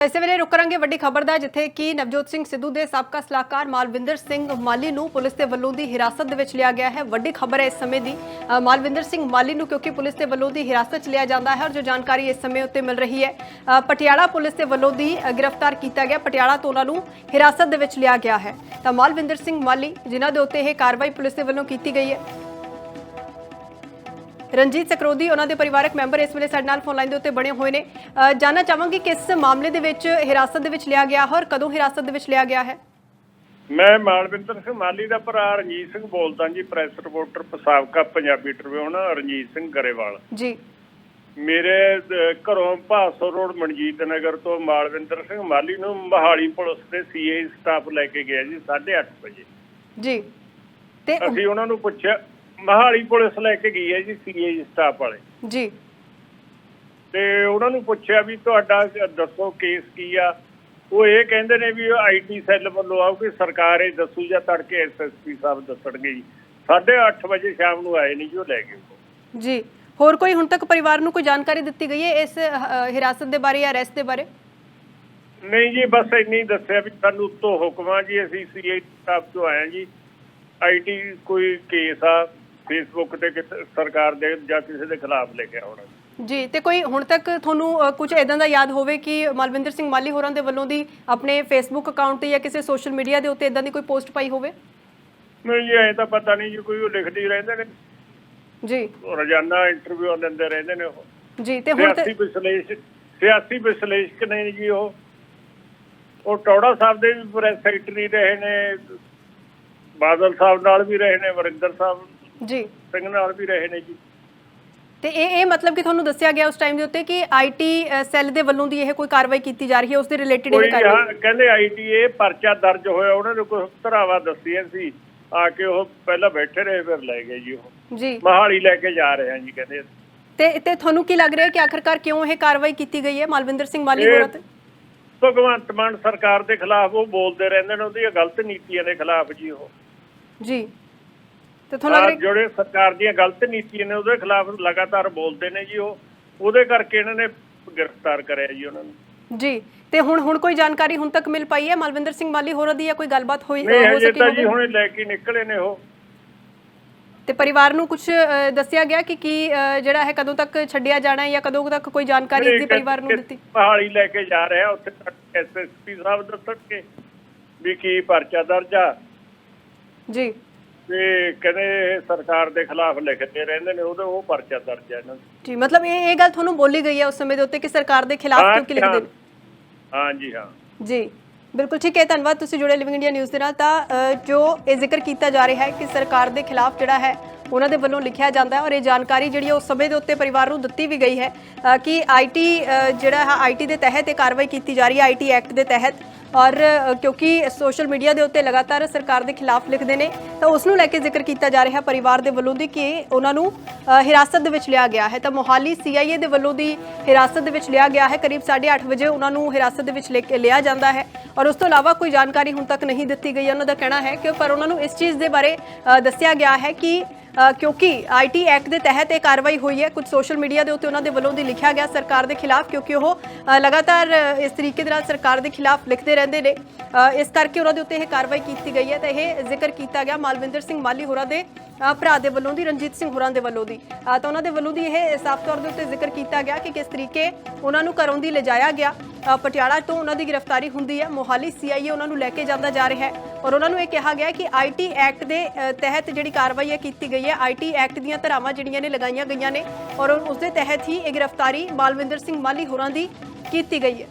ਇਸੇ ਵੇਲੇ ਰੁਕ ਕਰਾਂਗੇ ਵੱਡੀ ਖਬਰ ਦਾ, ਜਿੱਥੇ ਕਿ ਨਵਜੋਤ ਸਿੰਘ ਸਿੱਧੂ ਦੇ ਸਾਬਕਾ ਸਲਾਹਕਾਰ ਮਾਲਵਿੰਦਰ ਸਿੰਘ ਮਾਲੀ ਨੂੰ ਪੁਲਿਸ ਦੇ ਵੱਲੋਂ ਦੀ ਹਿਰਾਸਤ ਦੇ ਵਿੱਚ ਲਿਆ ਗਿਆ ਹੈ। ਵੱਡੀ ਖਬਰ ਹੈ ਇਸ ਸਮੇਂ ਦੀ ਮਾਲਵਿੰਦਰ ਸਿੰਘ ਮਾਲੀ ਨੂੰ ਕਿਉਂਕਿ ਪੁਲਿਸ ਦੇ ਵੱਲੋਂ ਦੀ ਹਿਰਾਸਤ 'ਚ ਲਿਆ ਜਾਂਦਾ ਹੈ ਔਰ ਜੋ ਜਾਣਕਾਰੀ ਇਸ ਸਮੇਂ ਉੱਤੇ ਮਿਲ ਰਹੀ ਹੈ ਪਟਿਆਲਾ ਪੁਲਿਸ ਦੇ ਵੱਲੋਂ ਦੀ ਗ੍ਰਿਫਤਾਰ ਕੀਤਾ ਗਿਆ। ਪਟਿਆਲਾ ਤੋਂ ਉਹਨਾਂ ਨੂੰ ਹਿਰਾਸਤ ਦੇ ਵਿੱਚ ਲਿਆ ਗਿਆ ਹੈ। ਤਾਂ ਮਾਲਵਿੰਦਰ ਸਿੰਘ ਮਾਲੀ, ਜਿਨ੍ਹਾਂ ਦੇ ਉੱਤੇ ਇਹ ਕਾਰਵਾਈ ਪੁਲਿਸ ਦੇ ਵੱਲੋਂ ਕੀਤੀ ਗਈ ਹੈ। ਰਣਜੀਤ ਸਕਰੋਦੀ ਉਹਨਾਂ ਦੇ ਪਰਿਵਾਰਕ ਮੈਂਬਰ ਇਸ ਵੇਲੇ ਸਾਡੇ ਨਾਲ ਫੋਨ ਲਾਈਨ ਦੇ ਉੱਤੇ ਬਣੇ ਹੋਏ ਨੇ। ਜਾਣਨਾ ਚਾਹਾਂਗੀ ਕਿਸ ਮਾਮਲੇ ਦੇ ਵਿੱਚ ਹਿਰਾਸਤ ਦੇ ਵਿੱਚ ਲਿਆ ਗਿਆ ਹੈ ਔਰ ਕਦੋਂ ਹਿਰਾਸਤ ਦੇ ਵਿੱਚ ਲਿਆ ਗਿਆ ਹੈ? ਮੈਂ ਮਾਲਵਿੰਦਰ ਸਿੰਘ ਮਾਲੀ ਦਾ ਭਰਾ ਰਣਜੀਤ ਸਿੰਘ ਬੋਲਦਾ ਜੀ ਪ੍ਰੈਸ ਰਿਪੋਰਟਰ ਸਾਬਕਾ ਪੰਜਾਬੀ ਟ੍ਰਿਬਿਊਨ ਰਣਜੀਤ ਸਿੰਘ ਗਰੇਵਾਲ। ਜੀ। ਮੇਰੇ ਘਰੋਂ ਭਾਸੋ ਰੋਡ ਮਨਜੀਤ ਨਗਰ ਤੋਂ ਮਾਲਵਿੰਦਰ ਸਿੰਘ ਮਾਲੀ ਨੂੰ ਮਹਾਲੀ ਪੁਲਿਸ ਦੇ ਸੀਏ ਸਟਾਫ ਲੈ ਕੇ ਗਿਆ ਜੀ 8:30 ਵਜੇ। ਜੀ। ਤੇ ਅਸੀਂ ਉਹਨਾਂ ਨੂੰ ਪੁੱਛਿਆ ਮਹਾਲੀ ਪੁਲਿਸ ਲੈ ਕੇ ਗਈ ਹੈ ਜੀ ਸੀਏ ਸਟਾਫ ਵਾਲੇ। ਜੀ। ਤੇ ਉਹਨਾਂ ਨੂੰ ਪੁੱਛਿਆ ਵੀ ਤੁਹਾਡਾ ਦੱਸੋ ਕੇਸ ਕੀ ਆ। ਉਹ ਇਹ ਕਹਿੰਦੇ ਨੇ ਵੀ ਆਈਟੀ ਸੈੱਲ ਵੱਲੋਂ ਆਉਗੀ ਸਰਕਾਰ ਇਹ ਦੱਸੂ ਜਾਂ ਤੜਕੇ ਐਸਐਸਪੀ ਸਾਹਿਬ ਦੱਸਣਗੇ ਜੀ। 8:30 ਵਜੇ ਸ਼ਾਮ ਨੂੰ ਆਏ ਨਹੀਂ ਜੀ ਲੈ ਗਏ ਉਹ। ਜੀ। ਹੋਰ ਕੋਈ ਹੁਣ ਤੱਕ ਪਰਿਵਾਰ ਨੂੰ ਕੋਈ ਜਾਣਕਾਰੀ ਦਿੱਤੀ ਗਈ ਹੈ ਇਸ ਹਿਰਾਸਤ ਦੇ ਬਾਰੇ ਜਾਂ ਅਰੈਸਟ ਦੇ ਬਾਰੇ? ਨਹੀਂ ਜੀ ਬਸ ਇੰਨੀ ਦੱਸਿਆ ਵੀ ਸਾਨੂੰ ਉੱਤੋਂ ਹੁਕਮਾਂ ਜੀ ਅਸੀਂ ਸੀਆਈ ਸਟਾਫ ਤੋਂ ਆਏ ਜੀ। ਆਈਟੀ ਕੋਈ ਕੇਸ ਆ ਫੇਸਬੁੱਕ ਤੇ ਕਿਸੇ ਸਰਕਾਰ ਦੇ ਜਾਂ ਕਿਸੇ ਦੇ ਖਿਲਾਫ ਲਿਖਿਆ ਹੋਣਾ। ਜੀ ਤੇ ਕੋਈ ਹੁਣ ਤੱਕ ਤੁਹਾਨੂੰ ਕੁਝ ਇਦਾਂ ਦਾ ਯਾਦ ਹੋਵੇ ਕਿ ਮਲਵਿੰਦਰ ਸਿੰਘ ਮਾਲੀ ਹੋਰਾਂ ਦੇ ਵੱਲੋਂ ਦੀ ਆਪਣੇ ਫੇਸਬੁੱਕ ਅਕਾਊਂਟ ਤੇ ਜਾਂ ਕਿਸੇ ਸੋਸ਼ਲ ਮੀਡੀਆ ਦੇ ਉੱਤੇ ਇਦਾਂ ਦੀ ਕੋਈ ਪੋਸਟ ਪਾਈ ਹੋਵੇ? ਨਹੀਂ ਜੀ ਐ ਤਾਂ ਪਤਾ ਨਹੀਂ ਜੀ ਕੋਈ ਉਹ ਲਿਖਦੇ ਰਹਿੰਦੇ ਨੇ। ਜੀ। ਰੋਜ਼ਾਨਾ ਇੰਟਰਵਿਊ ਦਿੰਦੇ ਰਹਿੰਦੇ ਨੇ ਉਹ। ਜੀ ਤੇ ਹੁਣ ਸਿਆਸੀ ਵਿਸ਼ਲੇਸ਼ਕ ਸਿਆਸੀ ਵਿਸ਼ਲੇਸ਼ਕ ਨੇ ਜੀ ਉਹ। ਉਹ ਟੌੜਾ ਸਾਹਿਬ ਦੇ ਵੀ ਪ੍ਰੈਸ ਸੈਕਟਰੀ ਰਹੇ ਨੇ ਬਾਦਲ ਸਾਹਿਬ ਨਾਲ ਵੀ ਰਹੇ ਨੇ ਵਰਿੰਦਰ ਸਾਹਿਬ ਜੀ। ਸਿੰਘ ਨਾਲ ਵੀ ਰਹੇ ਨੇ ਜੀ। ਤੇ ਇਹ ਇਹ ਮਤਲਬ ਕਿ ਤੁਹਾਨੂੰ ਦੱਸਿਆ ਗਿਆ ਉਸ ਟਾਈਮ ਦੇ ਉੱਤੇ ਕਿ ਆਈਟੀ ਸੈੱਲ ਦੇ ਵੱਲੋਂ ਦੀ ਇਹ ਕੋਈ ਕਾਰਵਾਈ ਕੀਤੀ ਜਾ ਰਹੀ ਹੈ ਉਸ ਦੇ ਰਿਲੇਟਡ ਕੋਈ ਇਹ ਕਾਰਵਾਈ ਹਾਂ ਕਹਿੰਦੇ ਆਈਟੀਏ ਪਰਚਾ ਦਰਜ ਹੋਇਆ ਉਹਨਾਂ ਨੇ ਕੋਈ ਧਰਾਵਾ ਦੱਸੀਆਂ ਸੀ ਆ ਕੇ ਉਹ ਪਹਿਲਾਂ ਬੈਠੇ ਰਹੇ ਫਿਰ ਲੈ ਗਏ ਜੀ ਉਹ। ਜੀ। ਮਹਾਲੀ ਲੈ ਕੇ ਜਾ ਰਹੇ ਹਾਂ ਜੀ ਕਹਿੰਦੇ ਤੇ ਤੇ ਤੁਹਾਨੂੰ ਕੀ ਲੱਗ ਰਿਹਾ ਕਿ ਆਖਰਕਾਰ ਕਿਉਂ ਇਹ ਕਾਰਵਾਈ ਕੀਤੀ ਗਈ ਹੈ ਮਾਲਵਿੰਦਰ ਸਿੰਘ ਮਾਲੀ ਇਹ- ਹੋਰਾਂ ਤੇ? ਭਗਵੰਤ ਮਾਨ ਸਰਕਾਰ ਦੇ ਖਿਲਾਫ ਉਹ ਬੋਲਦੇ ਰਹਿੰਦੇ ਨੇ ਉਹਦੀਆਂ ਗਲਤ ਨੀਤੀਆਂ ਦੇ ਖਿਲਾਫ ਜੀ ਉਹ। ਜੀ। ਤੇ ਤੁਹਾਨੂੰ ਲੱਗ ਰਿਹਾ ਜਿਹੜੇ ਸਰਕਾਰ ਦੀਆਂ ਗਲਤ ਨੀਤੀਆਂ ਨੇ ਉਹਦੇ ਖਿਲਾਫ ਲਗਾਤਾਰ ਬੋਲਦੇ ਨੇ ਜੀ ਉਹ। ਉਹਦੇ ਕਰਕੇ ਇਹਨਾਂ ਨੇ ਗ੍ਰਿਫਤਾਰ ਕਰਿਆ ਜੀ ਉਹਨਾਂ ਨੂੰ। ਜੀ ਤੇ ਹੁਣ ਹੁਣ ਕੋਈ ਜਾਣਕਾਰੀ ਹੁਣ ਤੱਕ ਮਿਲ ਪਾਈ ਹੈ? ਮਾਲਵਿੰਦਰ ਸਿੰਘ ਮਾਲੀ ਹੋਰਾਂ ਦੀ ਜਾਂ ਕੋਈ ਗੱਲਬਾਤ ਹੋਈ ਹੋ ਸਕੀ ਤਾਂ ਜੀ ਹੋਵੇ? ਹੁਣੇ ਲੈ ਕੇ ਨਿਕਲੇ ਨੇ ਉਹ। ਤੇ ਪਰਿਵਾਰ ਨੂੰ ਕੁਝ ਦੱਸਿਆ ਗਿਆ ਕਿ ਕੀ ਜਿਹੜਾ ਹੈ ਕਦੋਂ ਤੱਕ ਛੱਡਿਆ ਜਾਣਾ ਹੈ ਜਾਂ ਕਦੋਂ ਤੱਕ ਕੋਈ ਜਾਣਕਾਰੀ ਇਸ ਪਰਿਵਾਰ ਨੂੰ ਦਿੱਤੀ? ਪਹਾੜੀ ਲੈ ਕੇ ਜਾ ਰਿਹਾ ਉੱਥੇ ਤੱਕ ਐਸਐਸਪੀ ਸਾਹਿਬ ਦੱਸਣਗੇ ਵੀ ਕੀ ਪਰਚਾ ਦਰਜ ਆ। ਜੀ। ਤੇ ਕਹਿੰਦੇ ਇਹ ਸਰਕਾਰ ਦੇ ਖਿਲਾਫ ਲਿਖਦੇ ਰਹਿੰਦੇ ਨੇ ਉਹਦੇ ਉਹ ਪਰਚਾ ਦਰਜ ਆ ਇਹਨਾਂ ਦਾ। ਜੀ ਮਤਲਬ ਇਹ ਇਹ ਗੱਲ ਤੁਹਾਨੂੰ ਬੋਲੀ ਗਈ ਹੈ ਉਸ ਸਮੇਂ ਦੇ ਉੱਤੇ ਕਿ ਸਰਕਾਰ ਦੇ ਖਿਲਾਫ ਹਾਂ ਕਿਉਂਕਿ ਲਿਖਦੇ ਨੇ? ਹਾਂ ਜੀ ਹਾਂ। ਜੀ ਬਿਲਕੁਲ ਠੀਕ ਹੈ ਧੰਨਵਾਦ ਤੁਸੀਂ ਜੁੜੇ ਲਿਵਿੰਗ ਇੰਡੀਆ ਨਿਊਜ਼ ਦੇ ਨਾਲ। ਤਾਂ ਅ, ਜੋ ਇਹ ਜ਼ਿਕਰ ਕੀਤਾ ਜਾ ਰਿਹਾ ਹੈ ਕਿ ਸਰਕਾਰ ਦੇ ਖਿਲਾਫ ਜਿਹੜਾ ਹੈ ਉਹਨਾਂ ਦੇ ਵੱਲੋਂ ਲਿਖਿਆ ਜਾਂਦਾ ਹੈ ਔਰ ਇਹ ਜਾਣਕਾਰੀ ਜਿਹੜੀ ਹੈ ਉਸ ਸਮੇਂ ਦੇ ਉੱਤੇ ਪਰਿਵਾਰ ਨੂੰ ਦਿੱਤੀ ਵੀ ਗਈ ਹੈ ਅ, ਕਿ ਆਈਟੀ ਜਿਹੜਾ ਹੈ ਆਈਟੀ ਦੇ ਤਹਿਤ ਇਹ ਕਾਰਵਾਈ ਕੀਤੀ ਜਾ ਰਹੀ ਹੈ ਆਈਟੀ ਐਕਟ ਦੇ ਤਹਿਤ। ਔਰ ਕਿਉਂਕਿ ਸੋਸ਼ਲ ਮੀਡੀਆ ਦੇ ਉੱਤੇ ਲਗਾਤਾਰ ਸਰਕਾਰ ਦੇ ਖਿਲਾਫ ਲਿਖਦੇ ਨੇ, ਤਾਂ ਉਸ ਨੂੰ ਲੈ ਕੇ ਜ਼ਿਕਰ ਕੀਤਾ ਜਾ ਰਿਹਾ ਪਰਿਵਾਰ ਦੇ ਵੱਲੋਂ ਦੀ ਕਿ ਉਹਨਾਂ ਨੂੰ ਹਿਰਾਸਤ ਦੇ ਵਿੱਚ ਲਿਆ ਗਿਆ ਹੈ। ਤਾਂ ਮੋਹਾਲੀ ਸੀਆਈਏ ਦੇ ਵੱਲੋਂ ਦੀ ਹਿਰਾਸਤ ਦੇ ਵਿੱਚ ਲਿਆ ਗਿਆ ਹੈ। ਕਰੀਬ 8:30 ਵਜੇ ਉਹਨਾਂ ਨੂੰ ਹਿਰਾਸਤ ਦੇ ਵਿੱਚ ਲੈ ਕੇ ਲਿਆ ਜਾਂਦਾ ਹੈ। ਔਰ ਉਸ ਤੋਂ ਇਲਾਵਾ ਕੋਈ ਜਾਣਕਾਰੀ ਹੁਣ ਤੱਕ ਨਹੀਂ ਦਿੱਤੀ ਗਈ, ਉਹਨਾਂ ਦਾ ਕਹਿਣਾ ਹੈ ਕਿ ਪਰ ਉਹਨਾਂ ਨੂੰ ਇਸ ਚੀਜ਼ ਦੇ ਬਾਰੇ ਦੱਸਿਆ ਗਿਆ ਹੈ ਕਿ ਕਿਉਂਕਿ ਆਈਟੀ ਐਕਟ ਦੇ ਤਹਿਤ ਇਹ ਕਾਰਵਾਈ ਹੋਈ ਹੈ। ਕੁਝ ਸੋਸ਼ਲ ਮੀਡੀਆ ਦੇ ਉੱਤੇ ਉਹਨਾਂ ਦੇ ਵੱਲੋਂ ਦੀ ਲਿਖਿਆ ਗਿਆ ਸਰਕਾਰ ਦੇ ਖਿਲਾਫ ਕਿਉਂਕਿ ਉਹ ਲਗਾਤਾਰ ਇਸ ਤਰੀਕੇ ਦੇ ਨਾਲ ਸਰਕਾਰ ਦੇ ਖਿਲਾਫ ਲਿਖਦੇ ਰਹਿੰਦੇ ਨੇ। ਅ, ਇਸ ਕਰਕੇ ਉਹਨਾਂ ਦੇ ਉੱਤੇ ਇਹ ਕਾਰਵਾਈ ਕੀਤੀ ਗਈ ਹੈ। ਤਾਂ ਇਹ ਜ਼ਿਕਰ ਕੀਤਾ ਗਿਆ ਮਾਲਵਿੰਦਰ ਸਿੰਘ ਮਾਲੀ ਹੋਰਾਂ ਦੇ ਭਰਾ ਦੇ ਵੱਲੋਂ ਦੀ, ਰਣਜੀਤ ਸਿੰਘ ਹੋਰਾਂ ਦੇ ਵੱਲੋਂ ਦੀ। ਤਾਂ ਉਹਨਾਂ ਦੇ ਵੱਲੋਂ ਦੀ ਇਹ ਸਾਫ਼ ਤੌਰ ਦੇ ਉੱਤੇ ਜ਼ਿਕਰ ਕੀਤਾ ਗਿਆ ਕਿ ਕਿਸ ਤਰੀਕੇ ਉਹਨਾਂ ਨੂੰ ਘਰੋਂ ਦੀ ਲਿਜਾਇਆ ਗਿਆ। ਪਟਿਆਲਾ ਤੋਂ ਉਹਨਾਂ ਦੀ ਗ੍ਰਿਫਤਾਰੀ ਹੁੰਦੀ ਹੈ। ਮੋਹਾਲੀ ਸੀਆਈਏ ਉਹਨਾਂ ਨੂੰ ਲੈ ਕੇ ਜਾਂਦਾ ਜਾ ਰਿਹਾ ਹੈ। ਔਰ ਉਹਨਾਂ ਨੂੰ ਇਹ ਕਿਹਾ ਗਿਆ ਕਿ ਆਈਟੀ ਐਕਟ ਦੇ ਤਹਿਤ ਜਿਹੜੀ ਕਾਰਵਾਈ ਹੈ ਕੀਤੀ ਗਈ ਹੈ ਆਈਟੀ ਐਕਟ ਦੀਆਂ ਧਾਰਾਵਾਂ ਜਿਹੜੀਆਂ ਨੇ, ਲਗਾਈਆਂ ਗਈਆਂ ਨੇ। ਔਰ ਉਸ ਦੇ ਤਹਿਤ ਹੀ ਇਹ ਗ੍ਰਿਫਤਾਰੀ ਮਾਲਵਿੰਦਰ ਸਿੰਘ ਮਾਲੀ ਹੋਰਾਂ ਦੀ ਕੀਤੀ ਗਈ ਹੈ।